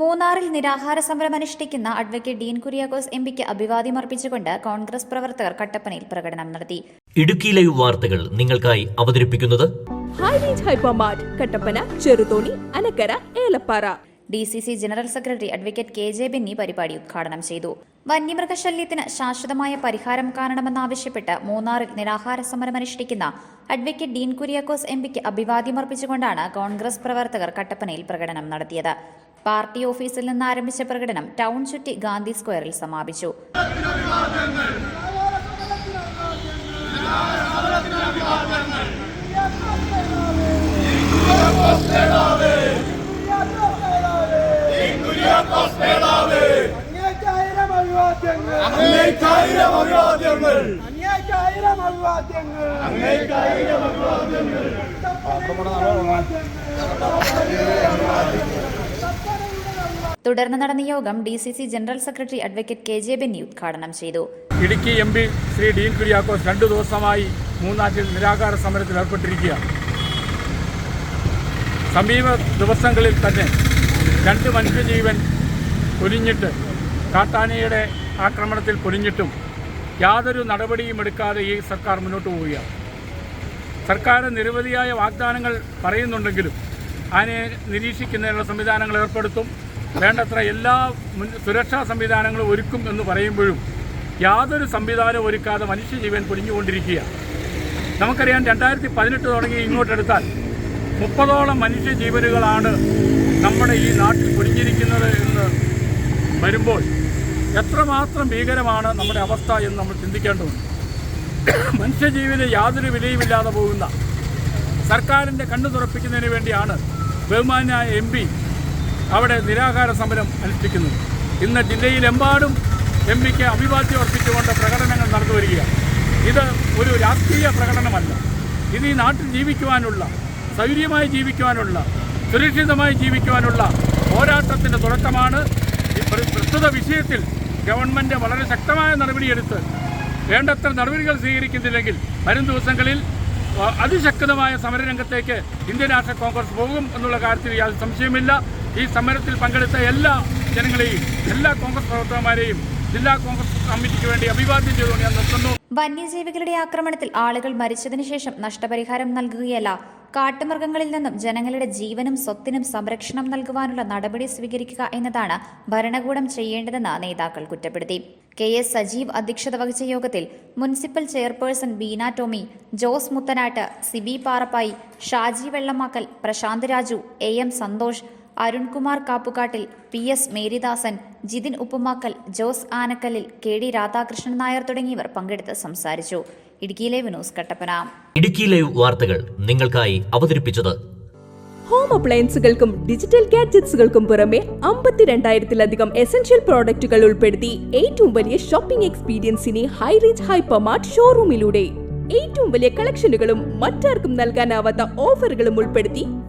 മൂന്നാറിൽ നിരാഹാര സമരം അനുഷ്ഠിക്കുന്ന അഡ്വക്കേറ്റ് ഡീൻ കുര്യാക്കോസ് എംപിക്ക് അഭിവാദ്യം അർപ്പിച്ചുകൊണ്ട് കോൺഗ്രസ് പ്രവർത്തകർ കട്ടപ്പനയിൽ പ്രകടനം നടത്തി. ഇടുക്കി ലൈവ് വാർത്തകൾ നിങ്ങൾക്കായി അവതരിപ്പിക്കുന്നത് Kattappana Cheruthoni Anakkara Elappara. D C C general secretary advocate K J Benny പരിപാടി ഉദ്ഘാടനം ചെയ്തു. വന്യമൃഗശല്യത്തിന് ശാശ്വതമായ പരിഹാരം കാണണമെന്നാവശ്യപ്പെട്ട് മൂന്നാറിൽ നിരാഹാര സമരം അനുഷ്ഠിക്കുന്ന അഡ്വക്കേറ്റ് ഡീൻ കുര്യാക്കോസ് എംപിക്ക് അഭിവാദ്യം അർപ്പിച്ചുകൊണ്ടാണ് കോൺഗ്രസ് പ്രവർത്തകർ കട്ടപ്പനയിൽ പ്രകടനം നടത്തിയത്. പാർട്ടി ഓഫീസിൽ നിന്ന് ആരംഭിച്ച പ്രകടനം ടൗൺ ചുറ്റി ഗാന്ധി സ്ക്വയറിൽ സമാപിച്ചു. അഭിവാദ്യങ്ങൾ. അഭിവാദ്യങ്ങൾ. തുടർന്ന് നടന്ന യോഗം D C C general secretary advocate K J Benny ഉദ്ഘാടനം ചെയ്തു. ഇടുക്കി എം പി ശ്രീ ഡീൻ കുര്യാക്കോസ് രണ്ടു ദിവസമായി മൂന്നാറ്റിൽ നിരാകാര സമരത്തിൽ ഏർപ്പെട്ടിരിക്കുക സമീപ ദിവസങ്ങളിൽ തന്നെ രണ്ട് മനുഷ്യജീവൻ പൊലിഞ്ഞിട്ട് കാട്ടാനയുടെ ആക്രമണത്തിൽ പൊലിഞ്ഞിട്ടും യാതൊരു നടപടിയും എടുക്കാതെ ഈ സർക്കാർ മുന്നോട്ട് പോവുകയാണ്. സർക്കാർ നിരവധിയായ വാഗ്ദാനങ്ങൾ പറയുന്നുണ്ടെങ്കിലും അതിനെ നിരീക്ഷിക്കുന്നതിനുള്ള സംവിധാനങ്ങൾ ഏർപ്പെടുത്തും വേണ്ടത്ര എല്ലാ സുരക്ഷാ സംവിധാനങ്ങളും ഒരുക്കും എന്ന് പറയുമ്പോഴും യാതൊരു സംവിധാനവും ഒരുക്കാതെ മനുഷ്യജീവൻ പൊലിഞ്ഞുകൊണ്ടിരിക്കുകയാണ് നമുക്കറിയാം രണ്ടായിരത്തി പതിനെട്ട് തുടങ്ങി ഇങ്ങോട്ടെടുത്താൽ മുപ്പതോളം മനുഷ്യജീവനുകളാണ് നമ്മുടെ ഈ നാട്ടിൽ പൊലിഞ്ഞിരിക്കുന്നത് എന്ന് വരുമ്പോൾ എത്രമാത്രം ഭീകരമാണ് നമ്മുടെ അവസ്ഥ എന്ന് നമ്മൾ ചിന്തിക്കേണ്ടതുണ്ട്. മനുഷ്യജീവന് യാതൊരു വിലയുമില്ലാതെ പോകുന്ന സർക്കാരിന്റെ കണ്ണു തുറപ്പിക്കുന്നതിന് വേണ്ടിയാണ് ബഹുമാനായ എം പി അവിടെ നിരാഹാര സമരം അനുഷ്ഠിക്കുന്നത് ഇന്ന് ജില്ലയിലെമ്പാടും എം പിക്ക് അഭിവാദ്യം അർപ്പിച്ചുകൊണ്ട് പ്രകടനങ്ങൾ നടന്നു വരികയാണ്. ഇത് ഒരു രാഷ്ട്രീയ പ്രകടനമല്ല. ഇത് ഈ നാട്ടിൽ ജീവിക്കുവാനുള്ള സൗര്യമായി ജീവിക്കുവാനുള്ള സുരക്ഷിതമായി ജീവിക്കുവാനുള്ള പോരാട്ടത്തിന്റെ തുടക്കമാണ്. പ്രസ്തുത വിഷയത്തിൽ ഗവൺമെന്റ് വളരെ ശക്തമായ നടപടിയെടുത്ത് വേണ്ടത്ര നടപടികൾ സ്വീകരിക്കുന്നില്ലെങ്കിൽ വരും ദിവസങ്ങളിൽ അതിശക്തമായ സമരരംഗത്തേക്ക് ഇന്ത്യൻ നാഷണൽ കോൺഗ്രസ് പോകും എന്നുള്ള കാര്യത്തിൽ യാതൊരു സംശയമില്ല ഈ സമരത്തിൽ പങ്കെടുത്ത എല്ലാ ജനങ്ങളെയും എല്ലാ കോൺഗ്രസ് പ്രവർത്തകന്മാരെയും ജില്ലാ കോൺഗ്രസ് കമ്മിറ്റിക്ക് വേണ്ടി അഭിവാദ്യം ചെയ്തുകൊണ്ട് ഞാൻ നിർത്തുന്നു. വന്യജീവികളുടെ ആക്രമണത്തിൽ ആളുകൾ മരിച്ചതിനു ശേഷം നഷ്ടപരിഹാരം നൽകുകയല്ല. കാട്ടുമൃഗങ്ങളിൽ നിന്നും ജനങ്ങളുടെ ജീവനും സ്വത്തിനും സംരക്ഷണം നൽകുവാനുള്ള നടപടി സ്വീകരിക്കുക എന്നതാണ് ഭരണകൂടം ചെയ്യേണ്ടതെന്ന് നേതാക്കൾ കുറ്റപ്പെടുത്തി. കെ എസ് സജീവ് അധ്യക്ഷത വഹിച്ച യോഗത്തിൽ municipal chairperson Beena Tomy Jose Muthanattu Sibi Parappayi Shaji Vellamakkal Prashanth Raju A M Santhosh Arunkumar Kappukattil P S Meridasan Jithin Uppumakkal Jose Anakkallil K D Radhakrishnan Nair തുടങ്ങിയവർ പങ്കെടുത്ത് സംസാരിച്ചു. ഇടുക്കിയിലെ വിനോസ് കട്ടപ്പന. ഇടുക്കി ലൈവ് വാർത്തകൾ നിങ്ങൾക്കായി അവതരിപ്പിച്ചത് ഹോം അപ്ലയൻസുകൾക്കും ഡിജിറ്റൽ ഗാഡ്ജറ്റ്സുകൾക്കും പുറമെ അമ്പത്തിരണ്ടായിരത്തിലധികം essential പ്രോഡക്റ്റുകൾ ഉൾപ്പെടുത്തി ഏറ്റവും വലിയ ഷോപ്പിംഗ് എക്സ്പീരിയൻസിനെ ഹൈ ഹൈപ്പർ മാർട്ട് ഷോറൂമിലൂടെ ഏറ്റവും വലിയ കളക്ഷനുകളും മറ്റാർക്കും നൽകാനാവാത്ത ഓഫറുകളും ഉൾപ്പെടുത്തി